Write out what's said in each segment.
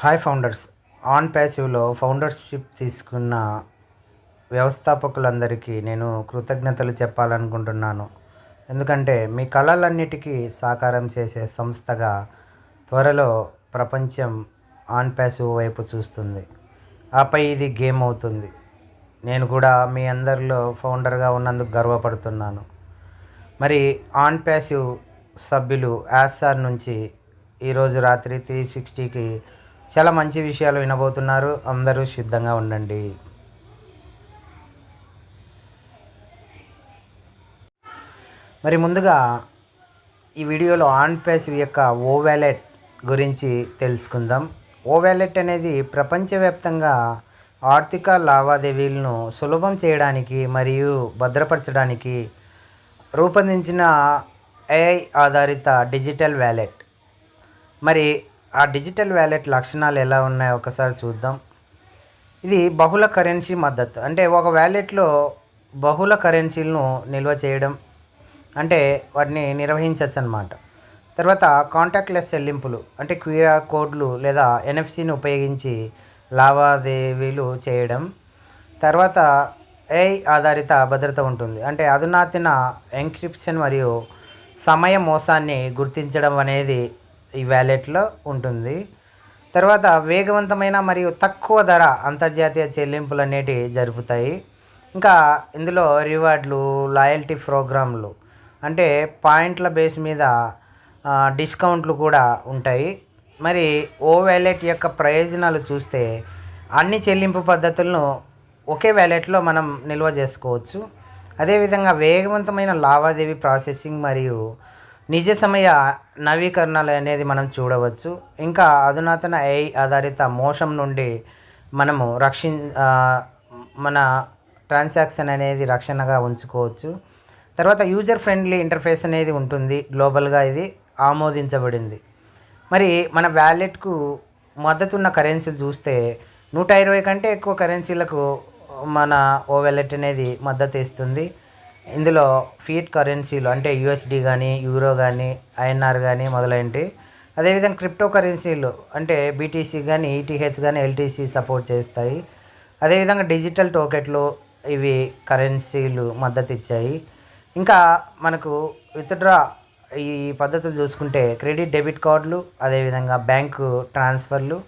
Hi founders on ప్యాసివ్లో ఫౌండర్షిప్ తీసుకున్న వ్యవస్థాపకులందరికీ నేను కృతజ్ఞతలు చెప్పాలనుకుంటున్నాను. ఎందుకంటే మీ కళలన్నిటికీ సాకారం చేసే సంస్థగా త్వరలో ప్రపంచం ఆన్ ప్యాసివ్ వైపు చూస్తుంది. ఆపై ఇది గేమ్ అవుతుంది. నేను కూడా మీ అందరిలో ఫౌండర్గా ఉన్నందుకు గర్వపడుతున్నాను. మరి ఆన్ ప్యాసివ్ సభ్యులు యాస్ఆర్ నుంచి ఈరోజు రాత్రి త్రీ సిక్స్టీకి చాలా మంచి విషయాలు వినబోతున్నారు. అందరూ సిద్ధంగా ఉండండి. మరి ముందుగా ఈ వీడియోలో ఆన్ పేస్ యొక్క ఓ వ్యాలెట్ గురించి తెలుసుకుందాం. ఓ వ్యాలెట్ అనేది ప్రపంచవ్యాప్తంగా ఆర్థిక లావాదేవీలను సులభం చేయడానికి మరియు భద్రపరచడానికి రూపొందించిన ఏఐ ఆధారిత డిజిటల్ వ్యాలెట్. మరి ఆ డిజిటల్ వ్యాలెట్ లక్షణాలు ఎలా ఉన్నాయో ఒకసారి చూద్దాం. ఇది బహుళ కరెన్సీ మద్దతు. అంటే ఒక వ్యాలెట్లో బహుళ కరెన్సీలను నిల్వ చేయడం అంటే వాటిని నిర్వహించవచ్చు అనమాట తర్వాత కాంటాక్ట్లెస్ చెల్లింపులు అంటే క్యూఆర్ కోడ్లు లేదా ఎన్ఎఫ్సిని ఉపయోగించి లావాదేవీలు చేయడం. తర్వాత ఏఐ ఆధారిత భద్రత ఉంటుంది. అంటే అధునాతన ఎంక్రిప్షన్ మరియు సమయ మోసాన్ని గుర్తించడం అనేది ఈ వ్యాలెట్లో ఉంటుంది. తర్వాత వేగవంతమైన మరియు తక్కువ ధర అంతర్జాతీయ చెల్లింపులు అనేటివి జరుపుతాయి. ఇంకా ఇందులో రివార్డులు లాయల్టీ ప్రోగ్రాంలు అంటే పాయింట్ల బేస్ మీద డిస్కౌంట్లు కూడా ఉంటాయి. మరి ఓ వ్యాలెట్ యొక్క ప్రయోజనాలు చూస్తే అన్ని చెల్లింపు పద్ధతులను ఒకే వ్యాలెట్లో మనం నిల్వ చేసుకోవచ్చు. అదేవిధంగా వేగవంతమైన లావాదేవీ ప్రాసెసింగ్ మరియు నిజ సమయ నవీకరణలు అనేది మనం చూడవచ్చు. ఇంకా అధునాతన ఏఐ ఆధారిత మోసం నుండి మనము రక్షి మన ట్రాన్సాక్షన్ అనేది రక్షణగా ఉంచుకోవచ్చు. తర్వాత యూజర్ ఫ్రెండ్లీ ఇంటర్ఫేస్ అనేది ఉంటుంది. గ్లోబల్గా ఇది ఆమోదించబడింది. మరి మన వ్యాలెట్కు మద్దతున్న కరెన్సీలు చూస్తే నూట ఇరవై కంటే ఎక్కువ కరెన్సీలకు మన ఓ వ్యాలెట్ అనేది మద్దతు ఇస్తుంది. ఇందులో ఫీట్ కరెన్సీలు అంటే యూఎస్డి కానీ యూరో కానీ ఐఎన్ఆర్ కానీ మొదలైనవి. అదేవిధంగా క్రిప్టో కరెన్సీలు అంటే బీటీసీ కానీ ఈటీహెచ్ కానీ ఎల్టీసీ సపోర్ట్ చేస్తాయి. అదేవిధంగా డిజిటల్ టోకెట్లు ఇవి కరెన్సీలు మద్దతు ఇచ్చాయి ఇంకా మనకు విత్డ్రా ఈ పద్ధతులు చూసుకుంటే క్రెడిట్ డెబిట్ కార్డులు అదేవిధంగా బ్యాంకు ట్రాన్స్ఫర్లు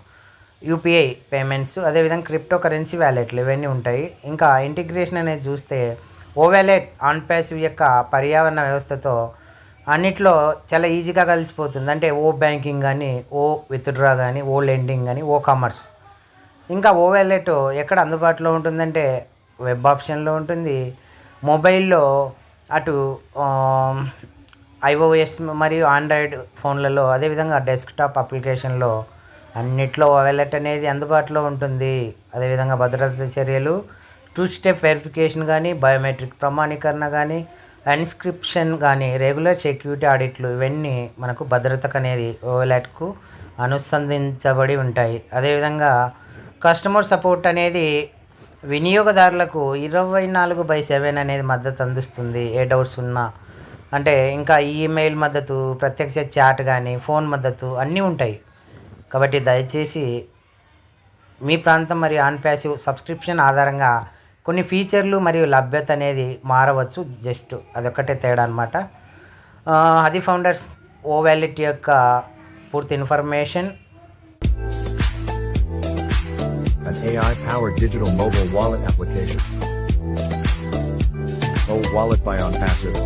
యూపీఐ పేమెంట్స్ అదేవిధంగా క్రిప్టో కరెన్సీ వ్యాలెట్లు ఇవన్నీ ఉంటాయి. ఇంకా ఇంటిగ్రేషన్ అనేది చూస్తే ఓవెలెట్ ఆన్ ప్యాసివ్ యొక్క పర్యావరణ వ్యవస్థతో అన్నిట్లో చాలా ఈజీగా కలిసిపోతుంది. అంటే ఓ బ్యాంకింగ్ కానీ ఓ విత్డ్రా కానీ ఓ లెండింగ్ కానీ ఓ కామర్స్. ఇంకా ఓ వ్యాలెట్ ఎక్కడ అందుబాటులో ఉంటుందంటే వెబ్ ఆప్షన్లో ఉంటుంది. మొబైల్లో అటు ఐఓఎస్ మరియు ఆండ్రాయిడ్ ఫోన్లలో అదేవిధంగా డెస్క్టాప్ అప్లికేషన్లో అన్నిట్లో ఓవెలెట్ వ్యాలెట్ అనేది అందుబాటులో ఉంటుంది. అదేవిధంగా భద్రతా చర్యలు టూ స్టెప్ వెరిఫికేషన్ కానీ బయోమెట్రిక్ ప్రమాణీకరణ కానీ ఇన్స్క్రిప్షన్ కానీ రెగ్యులర్ సెక్యూరిటీ ఆడిట్లు ఇవన్నీ మనకు భద్రతకు అనేది ఓలాట్కు అనుసంధించబడి ఉంటాయి. అదేవిధంగా కస్టమర్ సపోర్ట్ అనేది వినియోగదారులకు ఇరవై నాలుగు బై సెవెన్ అనేది మద్దతు అందిస్తుంది ఏ డౌట్స్ ఉన్నా. అంటే ఇంకా ఈమెయిల్ మద్దతు ప్రత్యక్ష చాట్ కానీ ఫోన్ మద్దతు అన్నీ ఉంటాయి. కాబట్టి దయచేసి మీ ప్రాంతం మరియు ఆన్ ప్యాసివ్ సబ్స్క్రిప్షన్ ఆధారంగా కొన్ని ఫీచర్లు మరియు లభ్యత అనేది మారవచ్చు జస్ట్ అదొక్కటే తేడా అనమాట అది ఫౌండర్స్ ఓ వ్యాలిటీ యొక్క పూర్తి information an AI-powered digital mobile wallet application. O Wallet by OnPassive.